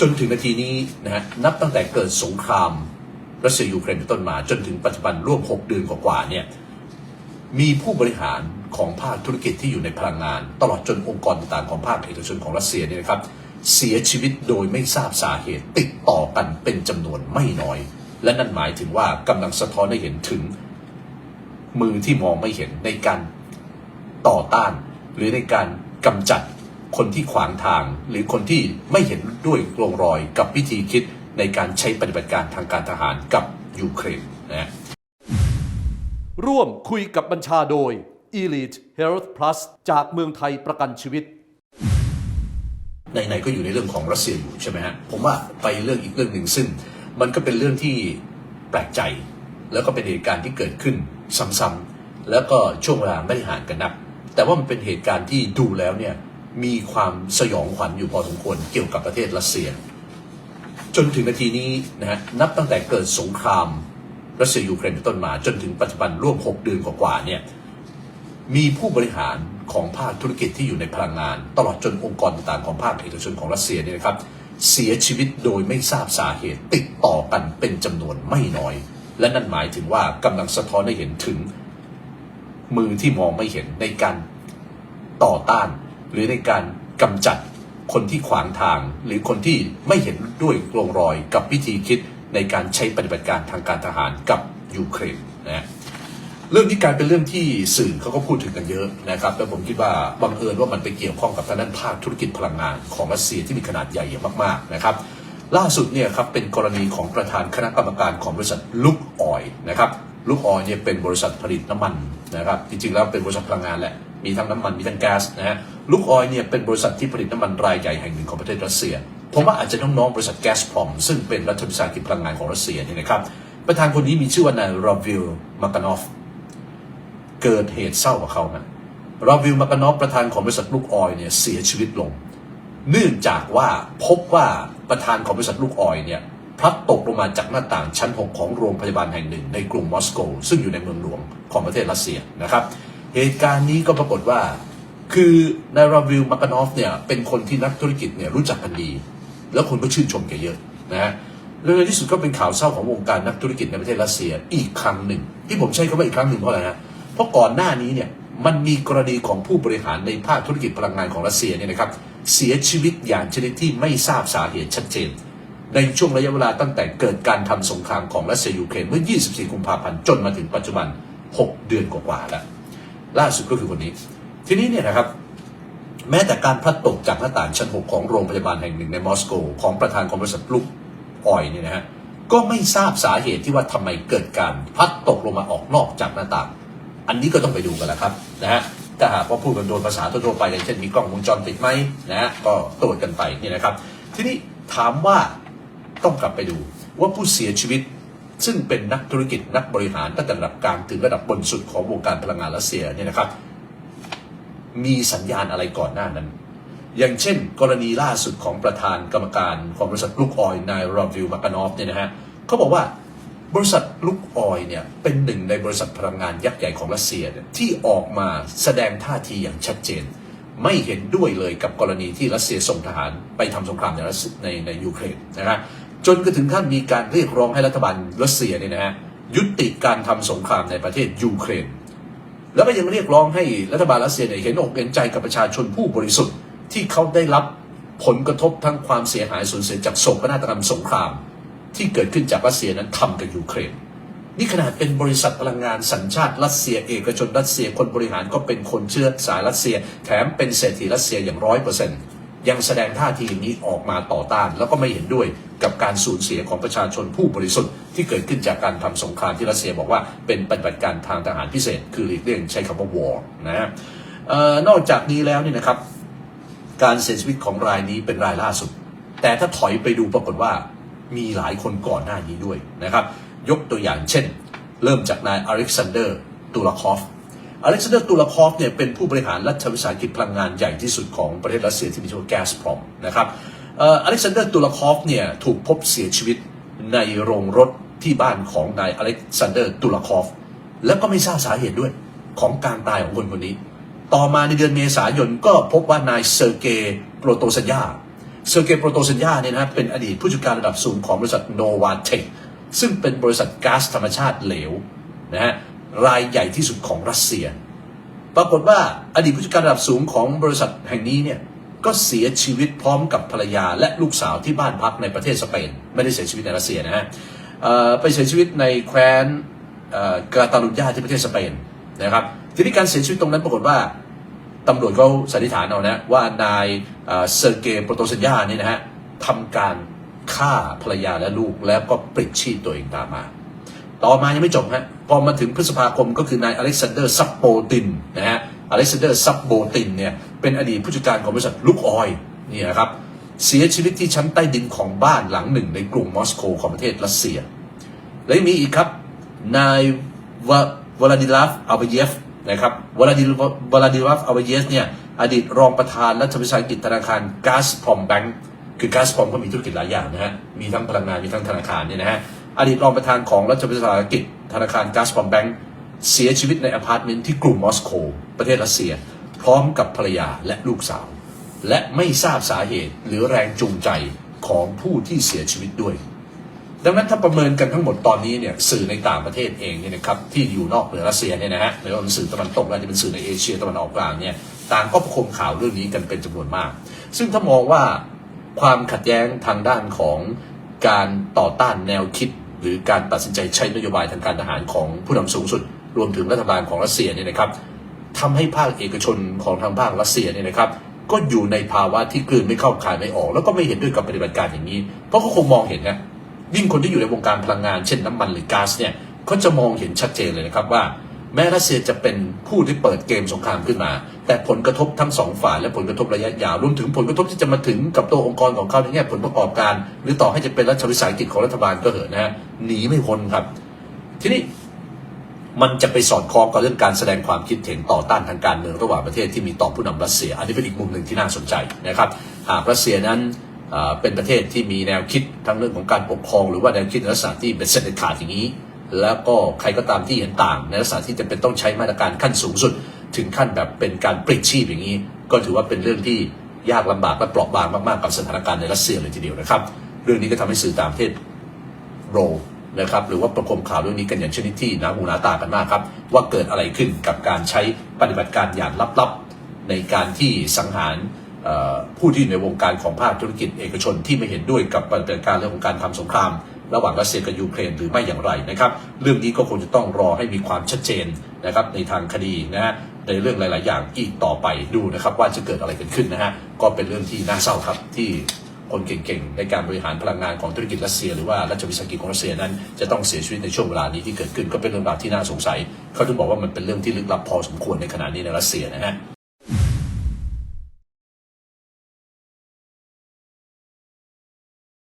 จนถึงนาทีนี้นะฮะนับตั้งแต่เกิดสงครามรัสเซียยูเครนเป็นต้นมาจนถึงปัจจุบันร่วม 6 เดือนกว่าๆเนี่ยมีผู้บริหารของภาคธุรกิจที่อยู่ในพลังงาน ตลอดจนองค์กรต่างๆของภาคเอกชนของรัสเซียเนี่ยนะครับเสียชีวิตโดยไม่ทราบสาเหตุติดต่อกันเป็นจำนวนไม่น้อย และนั่นหมายถึงว่ากำลังสะท้อนให้เห็นถึงมือที่มองไม่เห็นในการต่อต้าน หรือในการกำจัด คนที่ขวางทาง หรือคนที่ไม่เห็นด้วยลงรอยกับวิธีคิดในการใช้ปฏิบัติการทางการทหารกับยูเครนนะฮะร่วมคุยกับบัญชาโดย Elite Health Plus จากเมืองไทยประกันชีวิตในๆก็อยู่ในเรื่องของรัสเซียอยู่ใช่ไหมฮะผมว่าไปเรื่องอีกเรื่องหนึ่งซึ่ง มันก็เป็นเรื่องที่แปลกใจ แล้วก็เป็นเหตุการณ์ที่เกิดขึ้นซ้ำๆแล้วก็ช่วงเวลาไม่ได้ห่างกันนัก แต่ว่ามันเป็นเหตุการณ์ที่ดูแล้วเนี่ย มีความสยองขวัญอยู่พอสมควรเกี่ยวกับประเทศรัสเซีย จนถึงนาทีนี้นะฮะนับตั้งแต่เกิดสงครามรัสเซียยูเครนเป็นต้นมา จนถึงปัจจุบันร่วม 6 เดือนกว่าๆเนี่ยมีผู้บริหารของภาคธุรกิจที่อยู่ในพลังงาน ตลอดจนองค์กรต่างๆของภาคเอกชนของรัสเซียเนี่ยนะครับเสียชีวิตโดยไม่ทราบสาเหตุติดต่อกันเป็นจำนวนไม่น้อย และนั่นหมายถึงว่ากำลังสะท้อนให้เห็นถึงมือที่มองไม่เห็นในการต่อต้าน หรือในการกำจัดคนที่ขวางทาง หรือคนที่ไม่เห็นด้วยลงรอยกับวิธีคิดในการใช้ปฏิบัติการทางการทหารกับยูเครนนะฮะเรื่องนี้กลายเป็นเรื่องที่สื่อเขาก็พูดถึงกันเยอะนะครับแล้วผมคิดว่าบังเอิญว่ามันไปเกี่ยวข้องกับทางด้านภาคธุรกิจพลังงานของรัสเซียที่มีขนาดใหญ่อย่างมากๆนะครับ ล่าสุดเนี่ยครับเป็นกรณีของประธานคณะกรรมการของบริษัทลุกออยนะครับลุกออยเนี่ยเป็นบริษัทผลิตน้ำมันนะครับจริงๆแล้วเป็นบริษัทพลังงานแหละ มีทั้งน้ำมันมีทั้งแก๊สนะฮะลุกออยเนี่ยเป็นบริษัทที่ผลิตน้ำมันรายใหญ่แห่งหนึ่งของประเทศรัสเซีย ผมว่าอาจจะน้องๆบริษัทแก๊สพรอม ซึ่งเป็นรัฐวิสาหกิจพลังงานของรัสเซียเนี่ยนะครับ ประธานคนนี้มีชื่อว่านายราวิลมาการอฟ เกิดเหตุเศร้ากับเขานะราวิลมากานอฟประธานของบริษัทลูกออยเนี่ยเสียชีวิตลง เนื่องจากว่าพบว่าประธานของบริษัทลูกออยเนี่ยพลัดตกลงมาจากหน้าต่างชั้น 6 ของโรงพยาบาลแห่งหนึ่งในกรุงมอสโก ซึ่งอยู่ในเมืองหลวงของประเทศรัสเซียนะครับ เหตุการณ์นี้ก็ปรากฏว่า คือนายราวิลมากานอฟเนี่ยเป็นคนที่นักธุรกิจเนี่ยรู้จักกันดี แล้วคนก็ชื่นชมแกเยอะนะแล้วในที่สุดก็เป็นข่าวเศร้าของวงการนักธุรกิจในประเทศรัสเซียอีกครั้งหนึ่ง ที่ผมใช้คำว่าอีกครั้งหนึ่งเพราะอะไรฮะเพราะก่อนหน้านี้เนี่ยมันมีกรณีของผู้บริหารในภาคธุรกิจพลังงานของรัสเซียเนี่ยนะครับเสียชีวิตอย่างชนิดที่ไม่ทราบสาเหตุชัดเจน ในช่วงระยะเวลาตั้งแต่เกิดการทำสงครามของรัสเซียยูเครนเมื่อ 24 กุมภาพันธ์จนมาถึงปัจจุบัน 6 เดือนกว่าๆแล้ว ล่าสุดก็คือคนนี้ ทีนี้เนี่ยนะครับ แม้แต่การพลัดตกจากหน้าต่างชั้น6ของโรงพยาบาลแห่งหนึ่งในมอสโก ของประธานของบริษัทลูกออยเนี่ยนะฮะก็ไม่ทราบสาเหตุที่ว่าทำไมเกิดการพลัดตกลงมาออกนอกจากหน้าต่าง อันนี้ก็ต้องไปดูกันแหละครับนะฮะถ้าหากว่าพูดกันโดยภาษาทั่วไปอย่างเช่นมีกล้องวงจรปิดไหมนะฮะก็ตรวจกันไปนี่นะครับ ทีนี้ถามว่าต้องกลับไปดูว่าผู้เสียชีวิต ซึ่งเป็นนักธุรกิจนักบริหารตั้งแต่ระดับกลางถึงระดับบนสุดของวงการพลังงานรัสเซียเนี่ยนะครับ มีสัญญาณอะไรก่อนหน้านั้น อย่างเช่น กรณีล่าสุดของประธานกรรมการของบริษัทลูกออยนายราวิลมากานอฟเนี่ยนะฮะเขาบอกว่าบริษัทลูกออยเนี่ยเป็นหนึ่งในบริษัทพลังงานยักษ์ใหญ่ของรัสเซียที่ออกมาแสดงท่าทีอย่างชัดเจน ไม่เห็นด้วยเลยกับกรณีที่รัสเซียส่งทหารไปทำสงครามในรัสในในยูเครนนะฮะ จนกระถึงขั้นมีการเรียกร้องให้รัฐบาลรัสเซียเนี่ยนะฮะยุติการทำสงครามในประเทศยูเครน แล้วก็ยังเรียกร้องให้รัฐบาลรัสเซียเนี่ยเห็นอกเห็นใจกับประชาชนผู้บริสุทธิ์ที่เขาได้รับผลกระทบทั้งความเสียหายสูญเสียจากโศกนาฏกรรมสงคราม ที่เกิดขึ้นจากรัสเซียนั้นทำกับยูเครน นี่ขนาดเป็นบริษัทพลังงานสัญชาติรัสเซียเอกชนรัสเซียคนบริหารก็เป็นคนเชื้อสายรัสเซีย แถมเป็นเศรษฐีรัสเซียอย่างร้อยเปอร์เซ็นต์ ยังแสดงท่าทีอย่างนี้ออกมาต่อต้าน แล้วก็ไม่เห็นด้วยกับการสูญเสียของประชาชนผู้บริสุทธิ์ที่เกิดขึ้นจากการทำสงครามที่รัสเซียบอกว่าเป็นปฏิบัติการทางทหารพิเศษ คือหลีกเลี่ยงใช้คำว่า war นะฮะเอ่อนอกจากนี้แล้วนี่นะครับการเสียชีวิตของรายนี้เป็นรายล่าสุด แต่ถ้าถอยไปดูปรากฏว่ามีหลายคนก่อนหน้านี้ด้วยนะครับ ยกตัวอย่างเช่น เริ่มจากนายอเล็กซานเดอร์ตูลคอฟ อเล็กซานเดอร์ตูลาคอฟเนี่ยเป็นผู้บริหารรัฐวิสาหกิจพลังงานใหญ่ที่สุดของประเทศรัสเซียที่มีชื่อว่าแกสพรอมนะครับอเล็กซานเดอร์ตูลาคอฟเนี่ยถูกพบเสียชีวิตในโรงรถที่บ้านของนายอเล็กซานเดอร์ตูลาคอฟแล้วก็ไม่ทราบสาเหตุด้วยของการตายของคนคนนี้ ต่อมาในเดือนเมษายนก็พบว่านายเซอร์เกย์โปรโตสัญญาเซอร์เกย์โปรโตเซนยาเนี่ยนะฮะเป็นอดีตผู้จัดการระดับสูงของบริษัทโนวาเทคซึ่งเป็นบริษัทก๊าซธรรมชาติเหลวนะฮะ รายใหญ่ที่สุดของรัสเซีย ปรากฏว่าอดีตผู้จัดการระดับสูงของบริษัทแห่งนี้เนี่ยก็เสียชีวิตพร้อมกับภรรยาและลูกสาวที่บ้านพักในประเทศสเปน ไม่ได้เสียชีวิตในรัสเซียนะฮะไปเสียชีวิตในแคว้นกาตาลุญญาที่ประเทศสเปนนะครับทีนี้การเสียชีวิตตรงนั้นปรากฏว่าตำรวจเขาสันนิษฐานเอานะว่านายเซอร์เกย์โปรโตเซนยาเนี่ยนะฮะทำการฆ่าภรรยาและลูกแล้วก็ปลิดชีพตัวเองตามมา ต่อมายังไม่จบฮะพอมาถึงพฤษภาคมก็คือนายอเล็กซานเดอร์ซับโบตินนะฮะอเล็กซานเดอร์ซับโบตินเนี่ยเป็นอดีตผู้จัดการของบริษัทลูกออยเนี่ยนะครับเสียชีวิตที่ชั้นใต้ดินของบ้านหลังหนึ่งในกรุงมอสโกของประเทศรัสเซีย และยังมีอีกครับนายววลาดิลาฟอัลเบเยฟนะครับวลาดิลวลาดิลาฟอัลเบเยฟเนี่ยอดีตรองประธานรัฐวิสาหกิจธนาคารกาสพรอมแบงก์คือ g a สพรอมก็มีธุรกิจหลายอย่างนะฮะ มีทั้งพลังงาน มีทั้งธนาคารเนี่ยนะฮะ อดีตรองประธานของรัฐวิสาหกิจธนาคารกาสพรอมแบงก์เสียชีวิตในอพาร์ตเมนต์ที่กรุงมอสโกประเทศรัสเซีย พร้อมกับภรรยาและลูกสาว และไม่ทราบสาเหตุหรือแรงจูงใจของผู้ที่เสียชีวิตด้วย ดังนั้นถ้าประเมินกันทั้งหมดตอนนี้เนี่ยสื่อในต่างประเทศเองเนี่ยนะครับที่อยู่นอกเหนือรัสเซียเนี่ยนะฮะไม่ว่าสื่อตะวันตกและจะเป็นสื่อในเอเชียตะวันออกกลางเนี่ยต่างก็ประคมข่าวเรื่องนี้กันเป็นจำนวนมาก ซึ่งถ้ามองว่าความขัดแย้งทางด้านของการต่อต้านแนวคิด หรือการตัดสินใจใช้นโยบายทางการทหารของผู้นำสูงสุด รวมถึงรัฐบาลของรัสเซียเนี่ยนะครับทำให้ภาคเอกชนของทางภาครัสเซียเนี่ยนะครับ ก็อยู่ในภาวะที่กลืนไม่เข้าคายไม่ออก แล้วก็ไม่เห็นด้วยกับปฏิบัติการอย่างนี้ เพราะเขาคงมองเห็นนะยิ่งคนที่อยู่ในวงการพลังงานเช่นน้ำมันหรือก๊าซเนี่ยเขาจะมองเห็นชัดเจนเลยนะครับว่า แม้รัสเซียจะเป็นผู้ที่เปิดเกมสงครามขึ้นมา แต่ผลกระทบทั้งสองฝ่ายและผลกระทบระยะยาวรวมถึงผลกระทบที่จะมาถึงกับตัวองค์กรของเขาในแง่ผลประกอบการ หรือต่อให้จะเป็นรัฐวิสาหกิจของรัฐบาลก็เถอะนะฮะหนีไม่พ้นครับ ทีนี้มันจะไปสอดคล้องกับเรื่องการแสดงความคิดเห็นต่อต้านทางการเมืองระหว่างประเทศที่มีต่อผู้นำรัสเซีย อันนี้เป็นอีกมุมหนึ่งที่น่าสนใจนะครับ หากรัสเซียนั้นเป็นประเทศที่มีแนวคิดทั้งเรื่องของการปกครอง หรือว่าแนวคิดลักษณะที่เป็นเส้นเด็ดขาดอย่างนี้ แล้วก็ใครก็ตามที่เห็นต่าง ในลักษณะที่จะเป็นต้องใช้มาตรการขั้นสูงสุด ถึงขั้นแบบเป็นการปลิดชีพอย่างนี้ ก็ถือว่าเป็นเรื่องที่ยากลำบากและเปราะบางมากๆกับสถานการณ์ในรัสเซียเลยทีเดียวนะครับ เรื่องนี้ก็ทำให้สื่อต่างประเทศโรนะครับหรือว่าประคมข่าวเรื่องนี้กันอย่างชนิดที่หนาหูหนาตากันมากครับ ว่าเกิดอะไรขึ้นกับการใช้ปฏิบัติการอย่างลับๆ ในการที่สังหารผู้ที่อยู่ในวงการของภาคธุรกิจเอกชนที่ไม่เห็นด้วยกับปฏิบัติการเรื่องของการทำสงคราม ระหว่างรัสเซียกับยูเครนหรือไม่อย่างไรนะครับ เรื่องนี้ก็คงจะต้องรอให้มีความชัดเจนนะครับในทางคดีนะฮะในเรื่องหลาย ๆ อย่างอีกต่อไปดูนะครับ ว่าจะเกิดอะไรกันขึ้นนะฮะก็เป็นเรื่องที่น่าเศร้าครับที่คนเก่ง ๆ ในการบริหารพลังงานของธุรกิจรัสเซีย หรือว่ารัฐวิสาหกิจของรัสเซียนั้น จะต้องเสียชีวิตในช่วงเวลานี้ที่เกิดขึ้นก็เป็นเรื่องราวที่น่าสงสัย เขาถึงบอกว่ามันเป็นเรื่องที่ลึกลับพอสมควรในขณะนี้ในรัสเซียนะฮะ